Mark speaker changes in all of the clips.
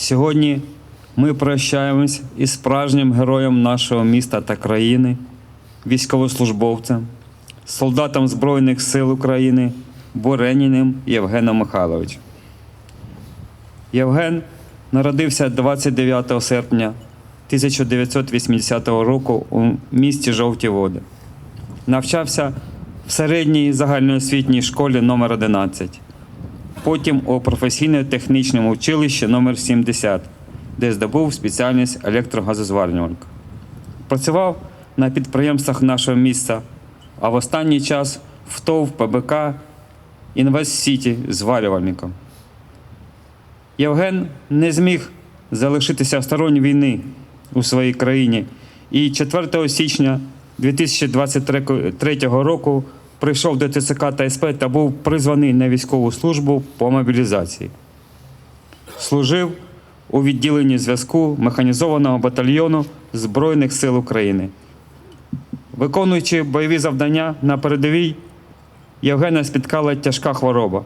Speaker 1: Сьогодні ми прощаємось із справжнім героєм нашого міста та країни, військовослужбовцем, солдатом Збройних сил України Бореніним Євгеном Михайловичем. Євген народився 29 серпня 1980 року у місті Жовті Води. Навчався в середній загальноосвітній школі номер 11 потім у професійно-технічному училищі номер 70 де здобув спеціальність електрогазозварювальника. Працював на підприємствах нашого міста, а в останній час в ТОВ ПБК Інвест Сіті зварювальником. Євген не зміг залишитися осторонь війни у своїй країні і 4 січня 2023 року прийшов до ТЦК та СП та був призваний на військову службу по мобілізації. Служив у відділенні зв'язку механізованого батальйону Збройних сил України. Виконуючи бойові завдання на передовій, Євгена спіткала тяжка хвороба.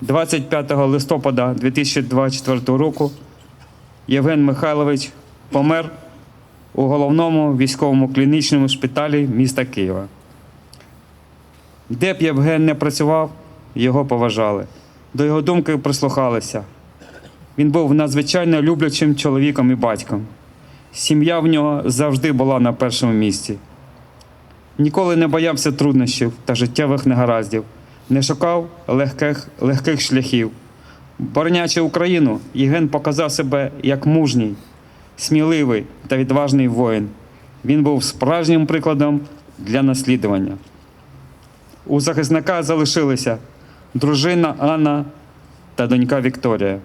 Speaker 1: 25 листопада 2024 року Євген Михайлович помер у головному військовому клінічному шпиталі міста Києва. Де б Євген не працював, його поважали. До його думки прислухалися. Він був надзвичайно люблячим чоловіком і батьком. Сім'я в нього завжди була на першому місці. Ніколи не боявся труднощів та життєвих негараздів, не шукав легких, легких шляхів. Боронячи Україну, Євген показав себе як мужній, сміливий та відважний воїн. Він був справжнім прикладом для наслідування. У захисника залишилися дружина Анна та донька Вікторія.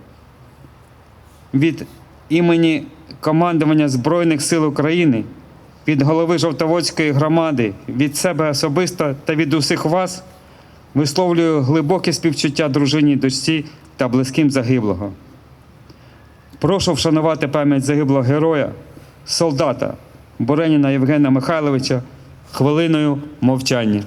Speaker 1: Від імені командування Збройних сил України, від голови Жовтоводської громади, від себе особисто та від усіх вас висловлюю глибоке співчуття дружині дочці та близьким загиблого. Прошу вшанувати пам'ять загиблого героя, солдата Бореніна Євгена Михайловича хвилиною мовчання.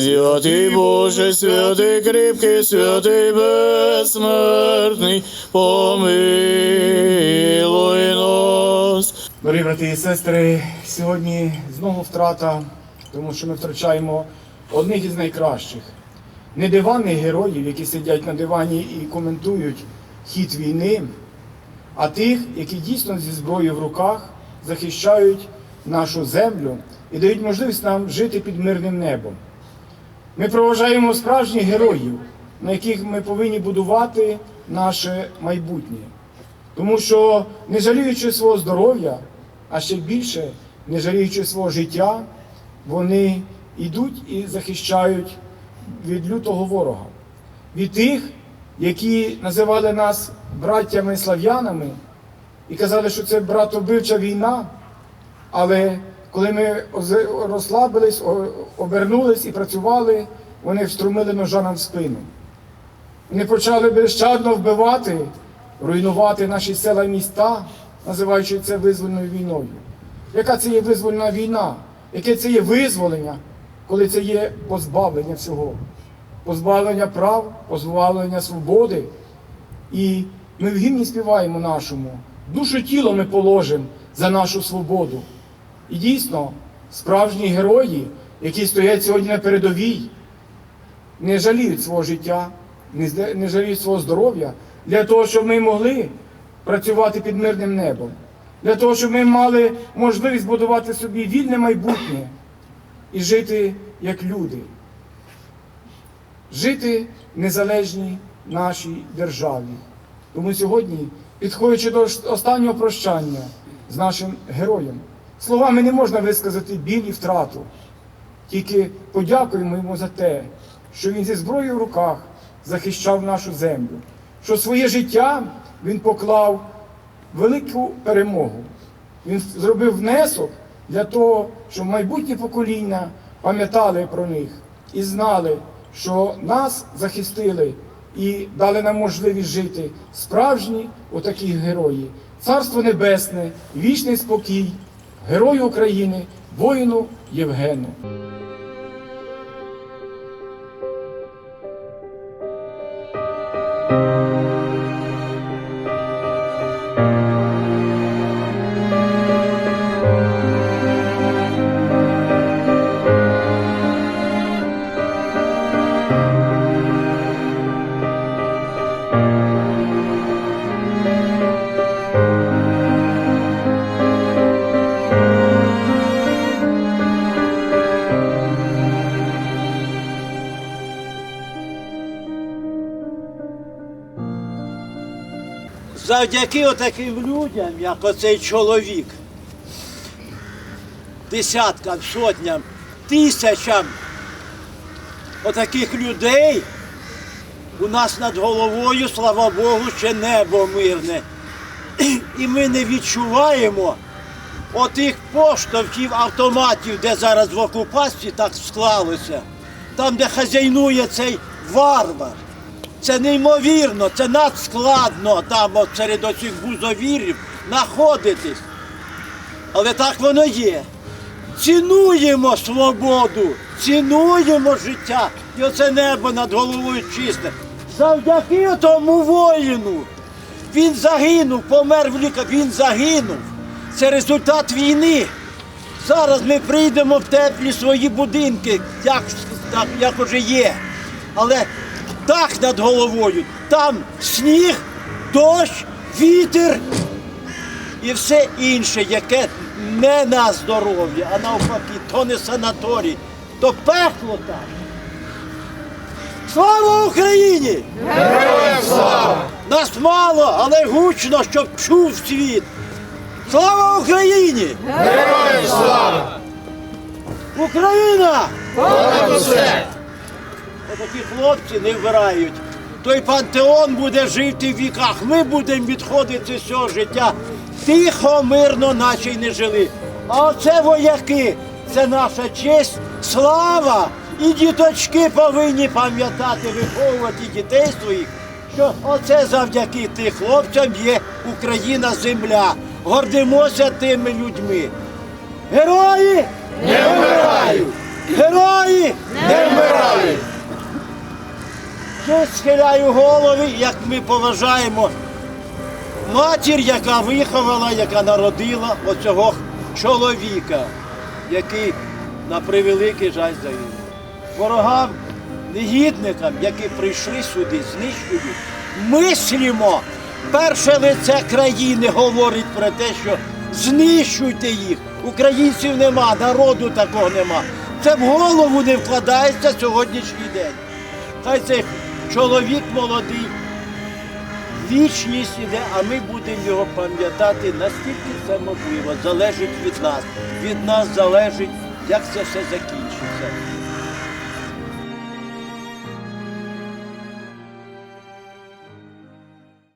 Speaker 2: Святий Боже, святий кріпкий, святий безсмертний, помилуй нас.
Speaker 3: Дорогі брати і сестри, сьогодні знову втрата, тому що ми втрачаємо одних із найкращих. Не диванних героїв, які сидять на дивані і коментують хід війни, а тих, які дійсно зі зброєю в руках захищають нашу землю і дають можливість нам жити під мирним небом. Ми проважаємо справжніх героїв, на яких ми повинні будувати наше майбутнє. Тому що, не жаліючи свого здоров'я, а ще більше, не жаліючи свого життя, вони йдуть і захищають від лютого ворога, від тих, які називали нас браттями слав'янами і казали, що це братобивча війна. Але коли ми розслабились, обернулись і працювали, вони вструмили ножа нам в спину. Вони почали безщадно вбивати, руйнувати наші села і міста, називаючи це визвольною війною. Яка це є визвольна війна? Яке це є визволення, коли це є позбавлення всього? Позбавлення прав, позбавлення свободи. І ми в гімні співаємо нашому. Душу тіло ми положимо за нашу свободу. І дійсно, справжні герої, які стоять сьогодні на передовій, не жаліють свого життя, не жаліють свого здоров'я для того, щоб ми могли працювати під мирним небом, для того, щоб ми мали можливість будувати собі вільне майбутнє і жити як люди, жити незалежній нашій державі. Тому сьогодні, підходячи до останнього прощання з нашим героєм, словами не можна висказати біль і втрату. Тільки подякуємо йому за те, що він зі зброєю в руках захищав нашу землю, що своє життя він поклав велику перемогу. Він зробив внесок для того, щоб майбутні покоління пам'ятали про них і знали, що нас захистили і дали нам можливість жити справжні отакі герої. Царство Небесне, вічний спокій, герою України, воїну Євгену. Thank you.
Speaker 4: Завдяки отаким людям, як оцей чоловік, десяткам, сотням, тисячам отаких людей у нас над головою, слава Богу, ще небо мирне. І ми не відчуваємо отих поштовхів автоматів, де зараз в окупації так склалося, там, де хазяйнує цей варвар. Це неймовірно, це надскладно там от серед оцих бузовірів знаходитись. Але так воно є. Цінуємо свободу, цінуємо життя. І оце небо над головою чисте. Завдяки тому воїну. Він загинув, помер в ліка, він загинув. Це результат війни. Зараз ми прийдемо в теплі свої будинки, як, так, як уже є. Але дах над головою, там сніг, дощ, вітер і все інше, яке не на здоров'я, а навпаки, то не санаторій, то пекло там. Слава Україні! Героям слава! Нас мало, але гучно, щоб чув світ. Слава Україні! Героям слава! Україна! Отакі хлопці не вмирають. Той пантеон буде жити в віках. Ми будемо відходити з цього життя. Тихо, мирно, наче й не жили. А оце вояки, це наша честь, слава. І діточки повинні пам'ятати, виховувати дітей своїх, що оце завдяки тих хлопцям є Україна земля. Гордимося тими людьми. Герої не вмирають! Герої не вмирають! Я схиляю голови, як ми поважаємо матір, яка виховала, яка народила оцього чоловіка, який на превеликий жаль загинув. Ворогам, негідникам, які прийшли сюди, знищують, мислімо. Перше лице країни говорить про те, що знищуйте їх. Українців нема, народу такого нема. Це в голову не вкладається сьогоднішній день. Хай цей чоловік молодий, вічність іде, а ми будемо його пам'ятати, наскільки це можливо, залежить від нас. Від нас залежить, як це все закінчиться.